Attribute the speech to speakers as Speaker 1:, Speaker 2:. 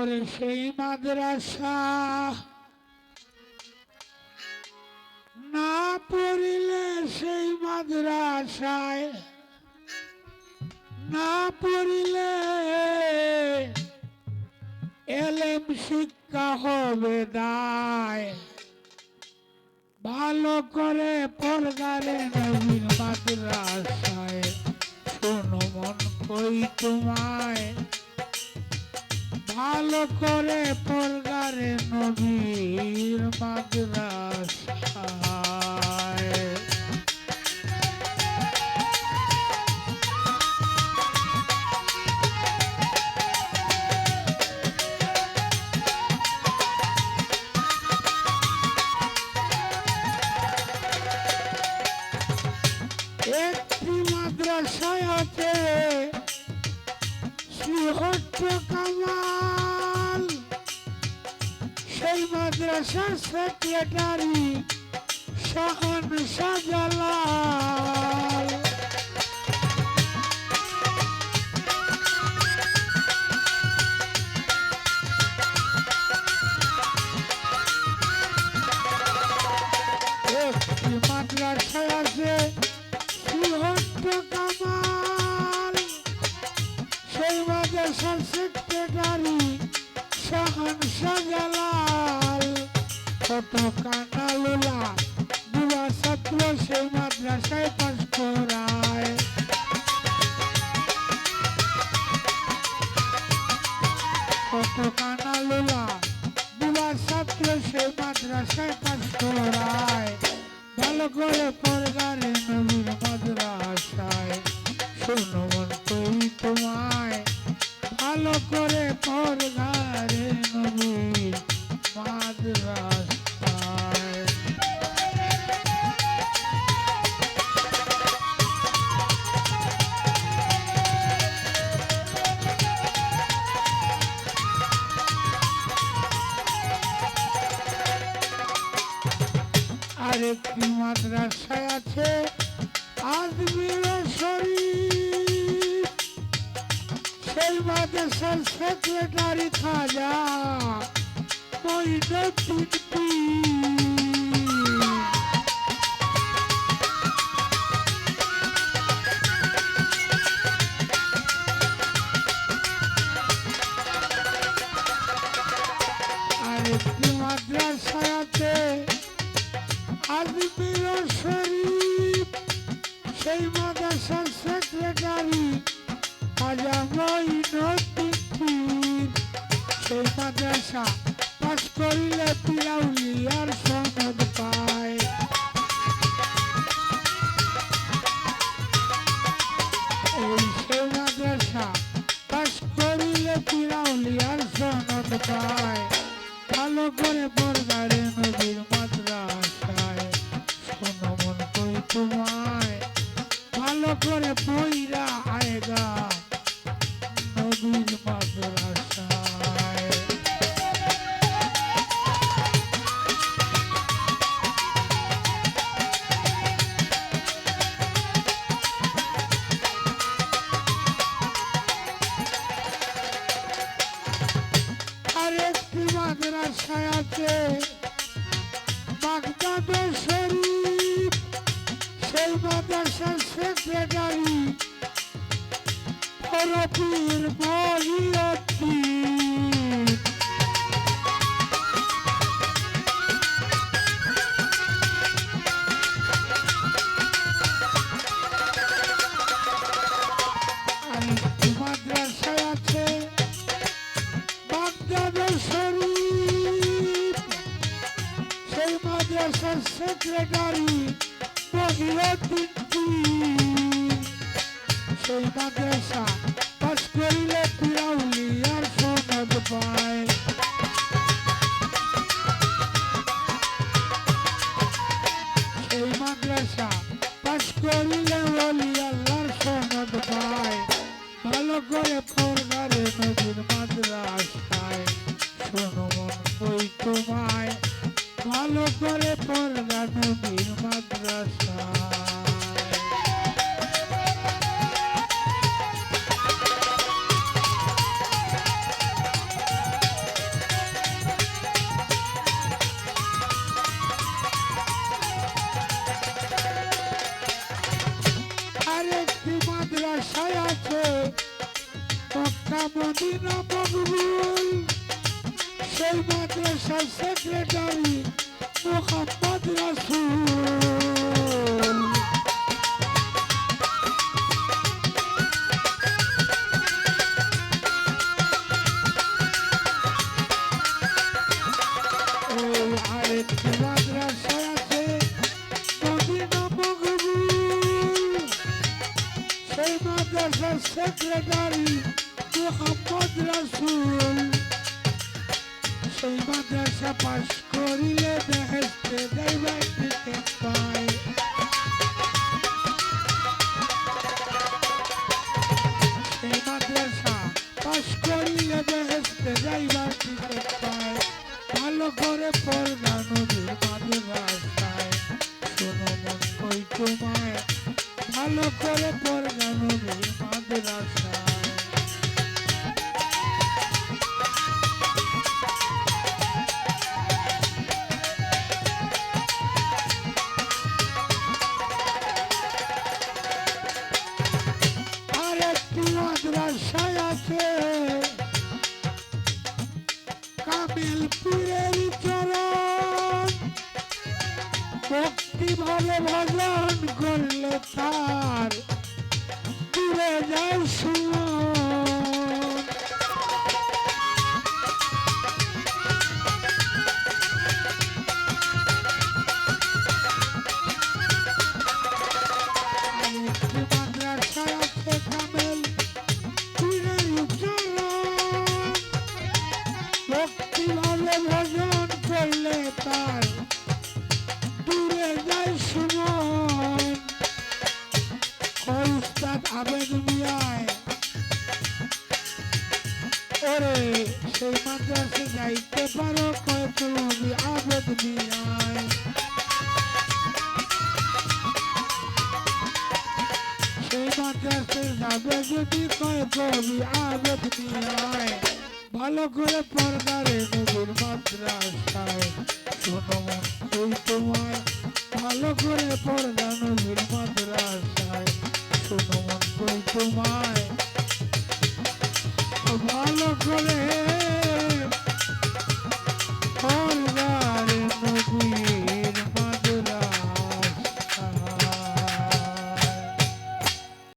Speaker 1: ওরে সেই মাদ্রাসা। না পড়িলে সেই মাদ্রাসায়, না পড়িলে এলেম শিক্ষা হবে দায়। ভালো করে পড়গারে নবীন মাদ্রাসায়, শোনো মন কই তোমায়। ভালো করে পড়গারে নবীর মাদ্রাসায়। একটি মাদ্রাসায় আছে কামাল। সেই মাদ্রাসার সেক্রেটারি শাহান শাহজালাল একটি মাদ্রাসায় মাদ্রাসায় আছে আজমির শরীফ সেই মাদ্রাসার সেক্রেটারি খাজা মঈনুদ্দিন পীর। কই মাদ্রাসার সেক্রেটারি পরপীর মহিউদ্দিন পীর। সেই মাদ্রাসা পাশ করিলে পিরাউলি আর সোনাদ পায় আশায় আছে। মক্কা মদিনা মকবুল সেই মাদ্রাসার সেক্রেটারি মোহাম্মদ রাসুল। মাদ্রাসার সেক্রেটারি মোহাম্মদ রাসূল সেই মাদ্রাসা পাশ করিলে বেহেস্তে যাইবার টিকিট পায় ভালো করে পড়না নদীর মাদ্রাসায় আবেদ মিয়ায় ওরে, সেই মাদ্রাসে যাইতে পারো কয় তুমি মিয়ায় ভালো করে পর্দারে নবীর মাদ্রাসায়। শোনো তোমায়, ভালো করে পর্দা নবীর মাদ্রাসায়। শুনো মন কই তোমায় ভালো করে